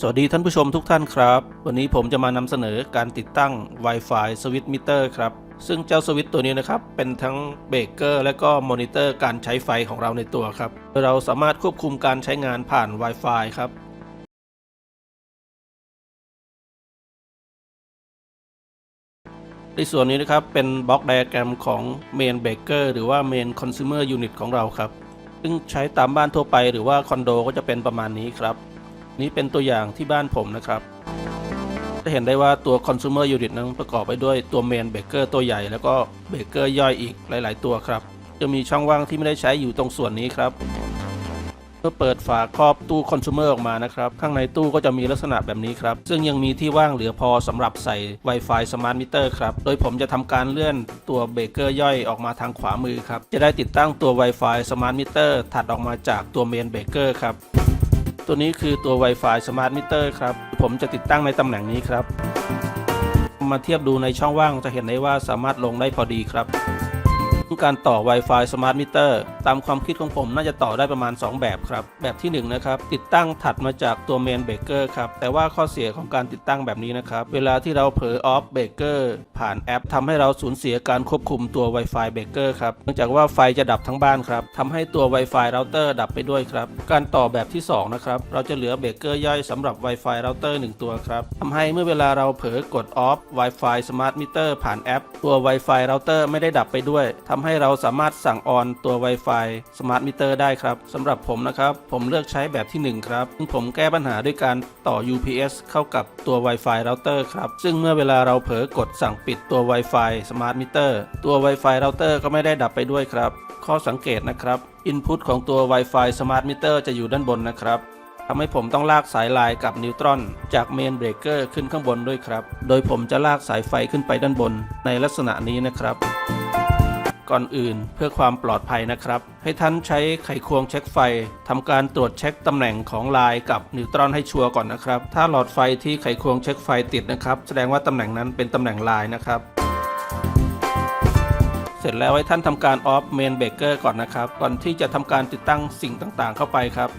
สวัสดีท่านผู้ชมทุกท่านครับ วันนี้ผมจะมานำเสนอการติดตั้ง Wi-Fi สวิตช์มิเตอร์ครับ ซึ่งเจ้าสวิตช์ตัวนี้นะครับ เป็นทั้งเบรกเกอร์และก็มอนิเตอร์การใช้ไฟของเราในตัวครับ เราสามารถควบคุมการใช้งานผ่าน Wi-Fi ครับในส่วนนี้นะครับเป็นบล็อกไดอะแกรมของ Main Breaker หรือว่า Main Consumer Unit ของเราครับ ซึ่งใช้ตามบ้านทั่วไปหรือว่าคอนโดก็จะเป็นประมาณนี้ครับ นี้เป็นตัวอย่างที่บ้านผมนะครับ จะเห็นได้ว่าตัว consumer unit นั้นประกอบไปด้วยตัว main breaker ตัวใหญ่ แล้วก็ breaker ย่อยอีกหลาย ๆ ตัวครับ จะมีช่องว่างที่ไม่ได้ใช้อยู่ตรงส่วนนี้ครับเมื่อเปิดฝาครอบตู้ consumer ออกมานะครับ ข้างในตู้ก็จะมีลักษณะแบบนี้ครับ ซึ่งยังมีที่ว่างเหลือพอสำหรับใส่ Wi-Fi Smart Meter ครับ โดยผมจะทำการเลื่อนตัวเบรกเกอร์ย่อยออกมาทางขวามือครับ จะได้ติดตั้งตัว Wi-Fi Smart Meter ถัดออกมาจากตัว Main Breaker ครับ ตัวนี้คือตัว Wi-Fi Smart Meter ครับ ผมจะติดตั้งในตำแหน่งนี้ครับ มาเทียบดูในช่องว่างจะเห็นได้ว่าสามารถลงได้พอดีครับ การต่อ Wi-Fi Smart Meter ตามความคิดของผมน่าจะต่อได้ประมาณ 2 แบบครับ แบบที่ 1 นะครับ ติดตั้งถัดมาจากตัว Main Breaker ครับ แต่ว่าข้อเสียของการติดตั้งแบบนี้นะครับ เวลาที่เราเผลอ Off Breaker ผ่านแอปทำให้เราสูญเสียการควบคุมตัว Wi-Fi Breaker ครับเนื่องจากว่าไฟจะดับทั้งบ้านครับทำให้ตัว Wi-Fi Router ดับไปด้วยครับ การต่อแบบที่ 2 นะครับ เราจะเหลือเบรกเกอร์ย่อยสำหรับ Wi-Fi Router 1ตัวครับทำให้เมื่อเวลาเราเผลอกด Off Wi-Fi Smart Meter ผ่านแอป ตัว Wi-Fi Router ไม่ได้ดับไปด้วยทำให้เราสามารถสั่งออนตัว Wi-Fi Smart Meter ได้ครับสำหรับผมนะครับ ผมเลือกใช้แบบที่ 1 ครับซึ่งผมแก้ปัญหาด้วยการต่อ UPS เข้ากับตัว Wi-Fi Router ครับ ซึ่งเมื่อเวลาเราเผลอกดสั่งปิดตัว Wi-Fi Smart Meter ตัว Wi-Fi Router ก็ไม่ได้ดับไปด้วยครับ ข้อสังเกตนะครับ Input ของตัว Wi-Fi Smart Meter จะอยู่ด้านบนนะครับทำให้ผมต้องลากสายลายกับนิวตรอนจากเมนเบรกเกอร์ขึ้นข้างบนด้วยครับ โดยผมจะลากสายไฟขึ้นไปด้านบนในลักษณะนี้นะครับ ก่อนอื่นเพื่อความปลอดภัยนะครับ ให้ท่านใช้ไขควงเช็คไฟทำการตรวจเช็คตำแหน่งของลายกับนิวตรอนให้ชัวร์ก่อนนะครับ ถ้าหลอดไฟที่ไขควงเช็คไฟติดนะครับ แสดงว่าตำแหน่งนั้นเป็นตำแหน่งลายนะครับเสร็จแล้วให้ท่านทำการออฟเมนเบเกอร์ก่อนนะครับ ก่อนที่จะทำการติดตั้งสิ่งต่างๆเข้าไปครับ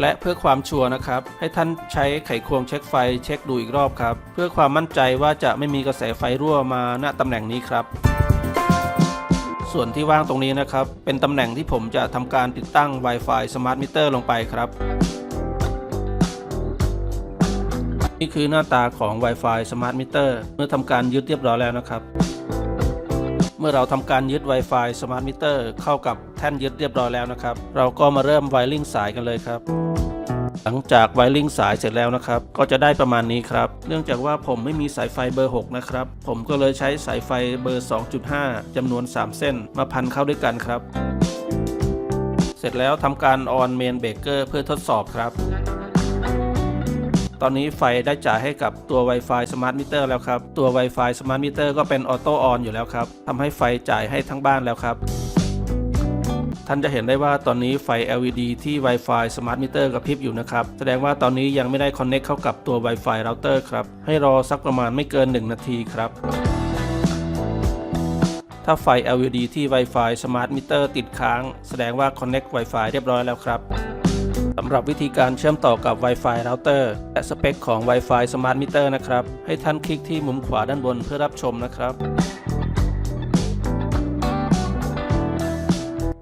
และเพื่อความชัวร์นะครับ ให้ท่านใช้ไขควงเช็คไฟเช็คดูอีกรอบครับ เพื่อความมั่นใจว่าจะไม่มีกระแสไฟรั่วมาณตำแหน่งนี้ครับ ส่วนที่ว่างตรงนี้นะครับ เป็นตำแหน่งที่ผมจะทำการติดตั้ง Wi-Fi Smart Meter ลงไปครับนี่คือหน้าตาของ Wi-Fi Smart Meter เมื่อทำการยึดเรียบร้อยแล้วนะครับ เมื่อเราทำการยึด Wi-Fi Smart Meter เข้ากับแท่นยึดเรียบร้อยแล้วนะครับ เราก็มาเริ่มไวริ่งสายกันเลยครับ หลังจากไวริ่งสายเสร็จแล้วนะครับ ก็จะได้ประมาณนี้ครับ เนื่องจากว่าผมไม่มีสายไฟเบอร์ 6 นะครับ ผมก็เลยใช้สายไฟเบอร์ 2.5จำนวน 3 เส้น มาพันเข้าด้วยกันครับ เสร็จแล้วทำการออนเมนเบรกเกอร์เพื่อทดสอบครับ ตอนนี้ไฟได้จ่ายให้กับตัว Wi-Fi Smart Meter แล้วครับ ตัว Wi-Fi Smart Meter ก็เป็นออโต้ออนอยู่แล้วครับทำให้ไฟจ่ายให้ทั้งบ้านแล้วครับ ท่านจะเห็นได้ว่าตอนนี้ไฟ LED ที่ Wi-Fi Smart Meter กระพริบอยู่นะครับ แสดงว่าตอนนี้ยังไม่ได้ Connect เข้ากับตัว Wi-Fi Router ครับ ให้รอสักประมาณไม่เกิน 1 นาทีครับถ้าไฟ LED ที่ Wi-Fi Smart Meter ติดค้าง แสดงว่า Connect Wi-Fi เรียบร้อยแล้วครับ สำหรับวิธีการเชื่อมต่อกับ Wi-Fi Router และสเปคของ Wi-Fi Smart Meter นะครับ ให้ท่านคลิกที่มุมขวาด้านบนเพื่อรับชมนะครับ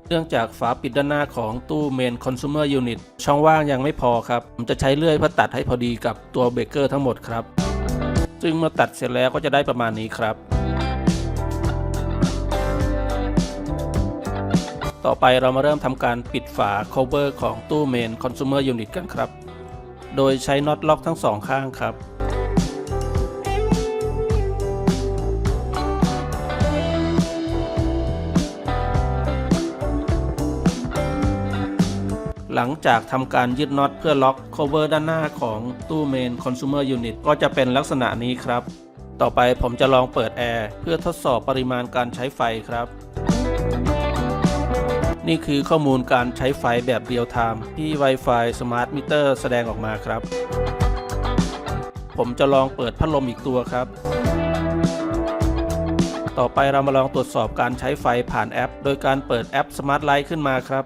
เนื่องจากฝาปิดด้านหน้าของตู้ Main Consumer Unit ช่องว่างยังไม่พอครับ ผมจะใช้เลื่อยเพื่อตัดให้พอดีกับตัวเบรกเกอร์ทั้งหมดครับ ซึ่งเมื่อตัดเสร็จแล้วก็จะได้ประมาณนี้ครับ ต่อไปเรามาเริ่มทำการปิดฝา cover ของตู้ Main Consumer Unit กันครับ โดยใช้น็อตล็อกทั้งสองข้างครับหลังจากทำการยึดน็อตเพื่อล็อก cover ด้านหน้าของตู้ Main Consumer Unit ก็จะเป็นลักษณะนี้ครับ ต่อไปผมจะลองเปิดแอร์เพื่อทดสอบปริมาณการใช้ไฟครับ นี่คือข้อมูลการใช้ไฟแบบเรียลไทม์ที่ Wi-Fi Smart Meter แสดงออกมาครับ ผมจะลองเปิดพัดลมอีกตัวครับ ต่อไปเรามาลองตรวจสอบการใช้ไฟผ่านแอป โดยการเปิดแอป Smart Light ขึ้นมาครับ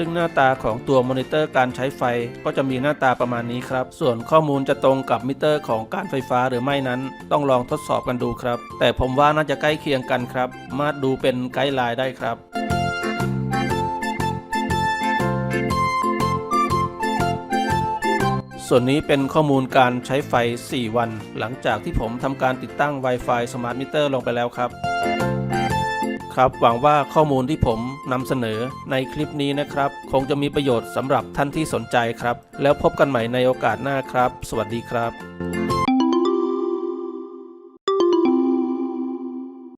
ซึ่งหน้าตาของตัวมอนิเตอร์การใช้ไฟก็จะมีหน้าตาประมาณนี้ครับ ส่วนข้อมูลจะตรงกับมิเตอร์ของการไฟฟ้าหรือไม่นั้น ต้องลองทดสอบกันดูครับ แต่ผมว่าน่าจะใกล้เคียงกันครับ มาดดูเป็นไกด์ไลน์ได้ครับส่วนนี้เป็นข้อมูลการใช้ไฟ 4 วัน หลังจากที่ผมทำการติดตั้ง Wi-Fi Smart Meter ลงไปแล้วครับ ครับ หวังว่าข้อมูลที่ผมนำเสนอในคลิปนี้นะครับ คงจะมีประโยชน์สำหรับท่านที่สนใจครับ แล้วพบกันใหม่ในโอกาสหน้าครับ สวัสดีครับ